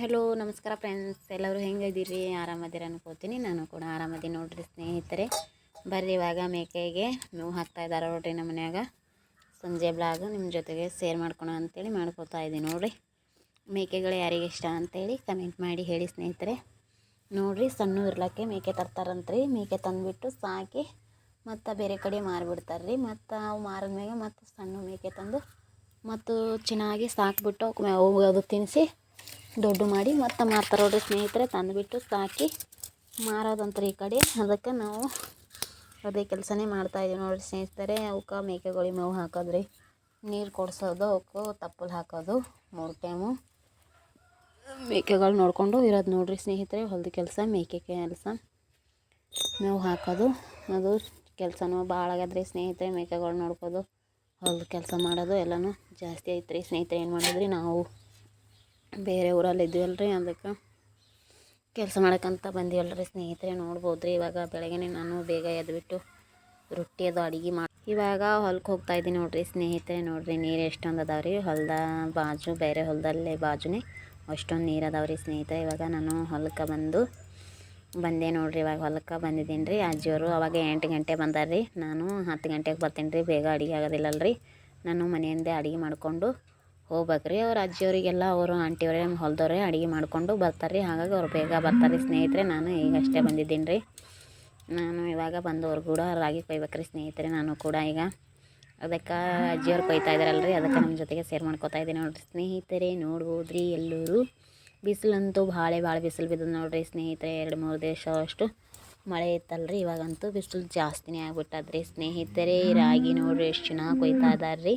Hello, ನಮಸ್ಕಾರ friends ಎಲ್ಲರೂ ಹೆಂಗಿದ್ದೀರಿ? ಆರಾಮದಿರ ಅನ್ಕೋತೀನಿ. ನಾನು ಕೂಡ ಆರಾಮದಿ ನೋಡ್ರಿ ಸ್ನೇಹಿತರೆ. ಬರ್ರಿ ಇವಾಗ ಮೇಕೆಗೆ. ಮೇವು ಹಾಕ್ತಾ ಇದ್ದಾರೆ ನೋಡ್ರಿ ನಮ್ಮ ಮನ್ಯಾಗ. ಸಂಜೆ ಬ್ಲಾಗ್ ನಿಮ್ಮ ಜೊತೆಗೆ ಶೇರ್ ಮಾಡ್ಕೊಳ ಅಂತೇಳಿ ಮಾಡ್ಕೋತಾ ಇದ್ದೀನಿ ನೋಡ್ರಿ. ಮೇಕೆಗಳು ಯಾರಿಗೆ ಇಷ್ಟ ಅಂತೇಳಿ ಕಮೆಂಟ್ ಮಾಡಿ ಹೇಳಿ ಸ್ನೇಹಿತರೆ. ನೋಡ್ರಿ, ಸಣ್ಣ ಇರ್ಲಕ್ಕೆ ಮೇಕೆ ತರ್ತಾರಂತ್ರಿ. ಮೇಕೆ ತಂದುಬಿಟ್ಟು ಸಾಕಿ ಮತ್ತು ಬೇರೆ ಕಡೆ ಮಾರಿಬಿಡ್ತಾರೆ ರೀ ಮತ್ತು ಅವು ಮಾರಿದ್ಮೇಲೆ ಮತ್ತು ಸಣ್ಣ ಮೇಕೆ ತಂದು ಮತ್ತು ಚೆನ್ನಾಗಿ ಸಾಕಿಬಿಟ್ಟು ಅವು ಅದು ತಿನ್ನಿಸಿ ದೊಡ್ಡ ಮಾಡಿ ಮತ್ತೆ ಮಾರ್ತಾರೆ ನೋಡ್ರಿ ಸ್ನೇಹಿತರೆ ತಂದುಬಿಟ್ಟು ಸಾಕಿ ಮಾರೋದಂತ್ರಿ ಈ ಕಡೆ. ಅದಕ್ಕೆ ನಾವು ಅದೇ ಕೆಲಸನೇ ಮಾಡ್ತಾಯಿದ್ದೀವಿ ನೋಡಿರಿ ಸ್ನೇಹಿತರೆ. ಅವಕ್ಕೆ ಮೇಕೆಗಳಿಗೆ ಮೇವು ಹಾಕೋದ್ರಿ. ನೀರು ಕೊಡಿಸೋದು, ಅವಕ್ಕೆ ತಪ್ಪಲು ಹಾಕೋದು ಮೂರು ಟೈಮು ಮೇಕೆಗಳು ನೋಡಿಕೊಂಡು ಇರೋದು ನೋಡಿರಿ ಸ್ನೇಹಿತರೆ, ಹೊಲದ ಕೆಲಸ, ಮೇಕೆ ಕೆಲಸ. ಮೇವು ಹಾಕೋದು, ಅದು ಕೆಲಸನೂ ಭಾಳ ಆಗ್ಯದ್ರಿ ಸ್ನೇಹಿತರೆ, ಮೇಕೆಗಳು ನೋಡ್ಕೋದು, ಹೊಲದ ಕೆಲಸ ಮಾಡೋದು ಎಲ್ಲನೂ ಜಾಸ್ತಿ ಐತ್ರಿ. ಸ್ನೇಹಿತರೆ ಏನು ಮಾಡಿದ್ರಿ? ನಾವು ಬೇರೆ ಊರಲ್ಲಿ ಇದ್ದೀವಲ್ಲ ರೀ ಅದಕ್ಕೆ ಕೆಲಸ ಮಾಡೋಕ್ಕಂತ ಬಂದೀವಲ್ಲ ರೀ ಸ್ನೇಹಿತರೆ ನೋಡ್ಬೋದು ರೀ ಇವಾಗ ಬೆಳಗ್ಗೆ ನಾನು ಬೇಗ ಎದ್ಬಿಟ್ಟು ರೊಟ್ಟಿ ಅದು ಅಡುಗೆ ಮಾಡಿ ಇವಾಗ ಹೊಲಕ್ಕೆ ಹೋಗ್ತಾ ಇದ್ದೀನಿ ನೋಡಿರಿ ಸ್ನೇಹಿತರೆ. ನೋಡಿರಿ ನೀರು ಎಷ್ಟೊಂದು ಅದಾವೆ ರೀ ಹೊಲ್ದ ಬಾಜು, ಬೇರೆ ಹೊಲದಲ್ಲೇ ಬಾಜುನೇ ಅಷ್ಟೊಂದು ನೀರು ಅದಾವೆ ರೀ ಸ್ನೇಹಿತರೆ. ಇವಾಗ ನಾನು ಹೊಲಕ್ಕೆ ಬಂದು ಬಂದೆ ನೋಡಿರಿ. ಇವಾಗ ಹೊಲಕ್ಕೆ ಬಂದಿದ್ದೀನಿ ರೀ ಅಜ್ಜಿಯವರು ಅವಾಗ ಎಂಟು ಗಂಟೆ ಬಂದಾರ್ರಿ. ನಾನು ಹತ್ತು ಗಂಟೆಗೆ ಬರ್ತೀನಿ ರೀ ಬೇಗ ಅಡುಗೆ ಆಗೋದಿಲ್ಲಲ್ಲ ರೀ ನಾನು ಮನೆಯಿಂದೇ ಅಡುಗೆ ಮಾಡಿಕೊಂಡು ಹೋಗ್ಬೇಕ್ರಿ. ಅವ್ರ ಅಜ್ಜಿಯವರಿಗೆಲ್ಲ, ಅವರು ಆಂಟಿಯವರೇ ಹೊಲದವ್ರೆ ಅಡುಗೆ ಮಾಡಿಕೊಂಡು ಬರ್ತಾರೆ ರೀ ಹಾಗಾಗಿ ಅವ್ರು ಬೇಗ ಬರ್ತಾರೆ ರೀ ಸ್ನೇಹಿತರೆ. ನಾನು ಈಗಷ್ಟೇ ಬಂದಿದ್ದೀನಿ ರೀ. ನಾನು ಇವಾಗ ಬಂದವ್ರು ಕೂಡ ರಾಗಿ ಕೊಯ್ಬೇಕು ರೀ ಸ್ನೇಹಿತರೆ ನಾನು ಕೂಡ ಈಗ. ಅದಕ್ಕೆ ಅಜ್ಜಿಯವ್ರು ಕೊಯ್ತಾ ಇದ್ದಾರಲ್ಲ ರೀ ಅದಕ್ಕೆ ನಮ್ಮ ಜೊತೆಗೆ ಸೇರ್ ಮಾಡ್ಕೋತಾ ಇದ್ದೀನಿ ನೋಡಿರಿ ಸ್ನೇಹಿತರೆ. ನೋಡ್ಬೋದು ರೀ ಎಲ್ಲರೂ. ಬಿಸಿಲಂತೂ ಭಾಳ ಭಾಳ ಬಿಸಿಲು ಬಿದ್ದದ ನೋಡಿರಿ ಸ್ನೇಹಿತರೆ. ಎರಡು ಮೂರು ದಿವಸ ಅಷ್ಟು ಮಳೆ ಇತ್ತಲ್ರಿ. ಇವಾಗಂತೂ ಬಿಸಿಲು ಜಾಸ್ತಿನೇ ಆಗ್ಬಿಟ್ಟದ್ರಿ ಸ್ನೇಹಿತರೆ. ರಾಗಿ ನೋಡಿರಿ ಎಷ್ಟು ಚೆನ್ನಾಗಿ ಕೊಯ್ತಾ ಇದ್ದಾರೆ ರೀ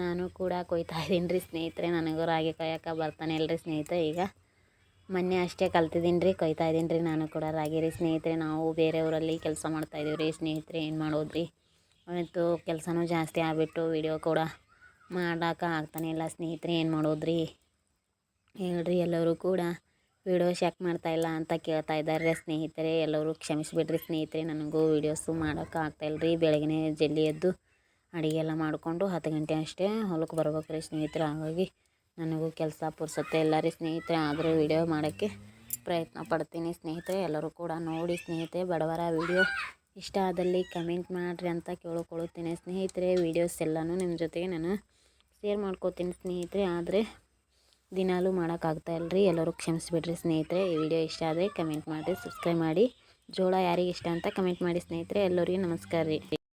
ನಾನು ಕೂಡ ಕೊಯ್ತಾ ಇದ್ದೀನಿ ರೀ ಸ್ನೇಹಿತರೆ. ನನಗೂ ರಾಗಿ ಕೊಯ್ಯಕ್ಕೆ ಬರ್ತಾನೆ ಇಲ್ಲರಿ ಸ್ನೇಹಿತರೆ ಈಗ. ಮೊನ್ನೆ ಅಷ್ಟೇ ಕಲ್ತಿದ್ದೀನಿ ರೀ, ಕೊಯ್ತಾ ಇದ್ದೀನಿ ರೀ ನಾನು ಕೂಡ ರಾಗಿ ರೀ ಸ್ನೇಹಿತರೆ. ನಾವು ಬೇರೆ ಊರಲ್ಲಿ ಕೆಲಸ ಮಾಡ್ತಾಯಿದ್ದೀವಿ ರೀ ಸ್ನೇಹಿತರೆ, ಏನು ಮಾಡೋದು ರೀ ಅವತ್ತು ಕೆಲಸನೂ ಜಾಸ್ತಿ ಆಗಿಬಿಟ್ಟು ವಿಡಿಯೋ ಕೂಡ ಮಾಡೋಕೆ ಆಗ್ತಾನೆ ಇಲ್ಲ ಸ್ನೇಹಿತರೆ, ಏನು ಮಾಡೋದು ರೀ ಹೇಳ್ರಿ, ಎಲ್ಲರೂ ಕೂಡ ವಿಡಿಯೋ ಮಾಡ್ತಾ ಮಾಡ್ತಾಯಿಲ್ಲ ಅಂತ ಕೇಳ್ತಾ ಇದ್ದಾರೆ ಸ್ನೇಹಿತರೆ. ಎಲ್ಲರೂ ಕ್ಷಮಿಸಿಬಿಡ್ರಿ ಸ್ನೇಹಿತರೆ, ನನಗೂ ವೀಡಿಯೋಸು ಮಾಡೋಕೆ ಆಗ್ತಾಯಿಲ್ಲ ರೀ ಬೆಳಗ್ಗೆ ಜಲ್ದಿ ಎದ್ದು ಅಡುಗೆ ಎಲ್ಲ ಮಾಡಿಕೊಂಡು ಹತ್ತು ಗಂಟೆ ಅಷ್ಟೇ ಹೊಲಕ್ಕೆ ಬರ್ಬೇಕು ರೀ ಸ್ನೇಹಿತರೆ. ಹಾಗಾಗಿ ನನಗೂ ಕೆಲಸ ಪುರ್ಸತ್ತೆ ಇಲ್ಲ ರೀ ಸ್ನೇಹಿತರೆ. ಆದರೂ ವಿಡಿಯೋ ಮಾಡೋಕ್ಕೆ ಪ್ರಯತ್ನ ಪಡ್ತೀನಿ ಸ್ನೇಹಿತರೆ. ಎಲ್ಲರೂ ಕೂಡ ನೋಡಿ ಸ್ನೇಹಿತರೆ, ಬಡವರ ವಿಡಿಯೋ ಇಷ್ಟ ಆದಲ್ಲಿ ಕಮೆಂಟ್ ಮಾಡಿರಿ ಅಂತ ಕೇಳಿಕೊಳ್ಳುತ್ತೇನೆ ಸ್ನೇಹಿತರೆ. ವೀಡಿಯೋಸ್ ಎಲ್ಲನೂ ನಿಮ್ಮ ಜೊತೆಗೆ ನಾನು ಶೇರ್ ಮಾಡ್ಕೋತೀನಿ ಸ್ನೇಹಿತರೆ. ಆದರೆ ದಿನಾಲೂ ಮಾಡೋಕ್ಕಾಗ್ತಾ ಇಲ್ಲರಿ ಎಲ್ಲರೂ ಕ್ಷಮಿಸಿಬಿಡ್ರಿ ಸ್ನೇಹಿತರೆ. ಈ ವಿಡಿಯೋ ಇಷ್ಟ ಆದರೆ ಕಮೆಂಟ್ ಮಾಡಿರಿ, ಸಬ್ಸ್ಕ್ರೈಬ್ ಮಾಡಿ. ಜೋಳ ಯಾರಿಗೆ ಇಷ್ಟ ಅಂತ ಕಮೆಂಟ್ ಮಾಡಿ ಸ್ನೇಹಿತರೆ. ಎಲ್ಲರಿಗೂ ನಮಸ್ಕಾರ ರೀ.